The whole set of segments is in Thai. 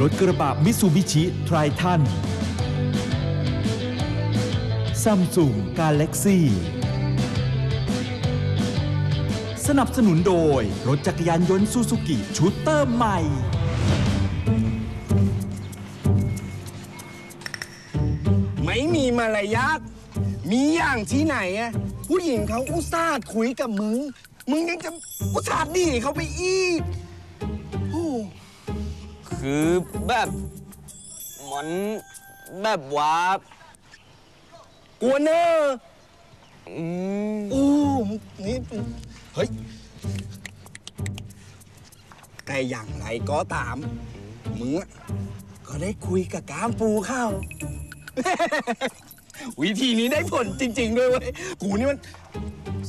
รถกระบะมิซูบิชิไทรทันซัมซุงกาเล็กซี่สนับสนุนโดย รถจักรยานยนต์ซูซูกิชุดเตอร์ใหม่ ไม่มีมารยาทมีอย่างที่ไหนอะผู้หญิงเขาอุตส่าห์คุยกับมึง มึงยังจะอุตส่าห์หนีเขาไปอีกโอ้ คือแบบมันแบบว่ากลัวเนอะอืมโอ้นี่เฮ้ย แต่อย่างไรก็ตาม มึงอะก็ได้คุยกับกามปูเข้า วิธีนี้ได้ผลจริง ๆ ด้วยเว้ย กูนี่มัน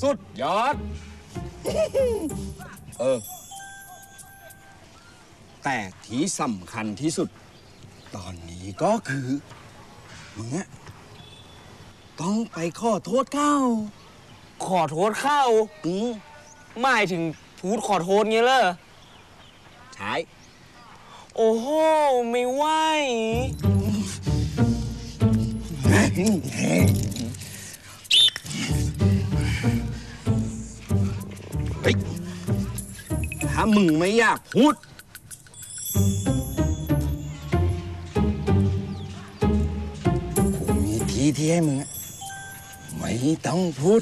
สุดยอด เออ แต่ที่สำคัญที่สุด ตอนนี้ก็คือมึงอะต้องไปขอโทษเขาขอโทษเข้าอืมหมายถึงพูดขอโทษเงี้ยเหรอใช่ โอ้โห ไม่ไหวเฮ้ยถ้ามึงไม่อยากพูด กูมีทีที่ให้มึงอะไม่ต้องพูด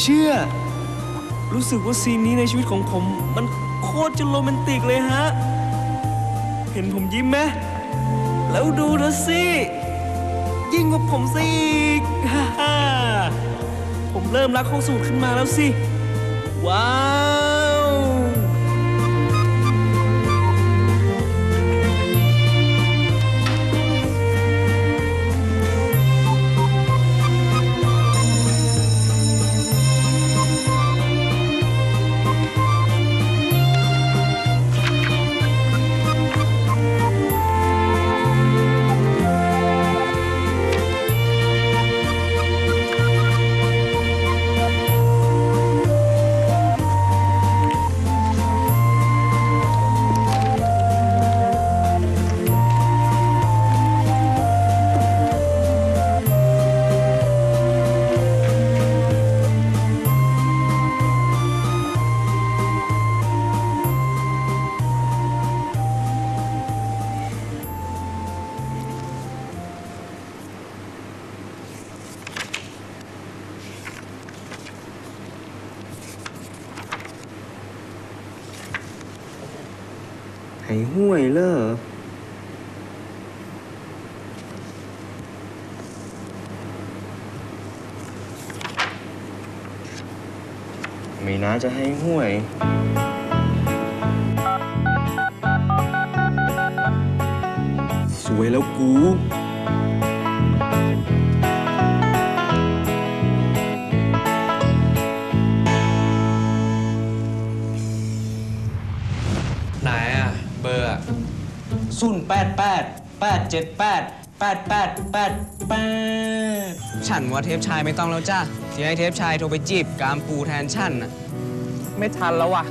เชื่อ รู้สึกว่าซีนนี้ในชีวิตของผม มันโคตรจะโรแมนติกเลยฮะ เห็นผมยิ้มไหมแล้วดูเธอสิยิ่งกว่าผมสิฮ่าฮ่าผมเริ่มรักข้องสูตรขึ้นมาแล้วสิ ว้าว ห้ห่วยเลอไม่น่าจะให้ห่วย สวยแล้วกู ศูนย์แปดแปดแปดเจ็ดแปดแปดแปดแปดแปดฉันว่าเทปชายไม่ต้องแล้วจ้าที่ให้เทปชายโทรไปจีบกามปูแทนฉันน่ะไม่ทันแล้วว่ะ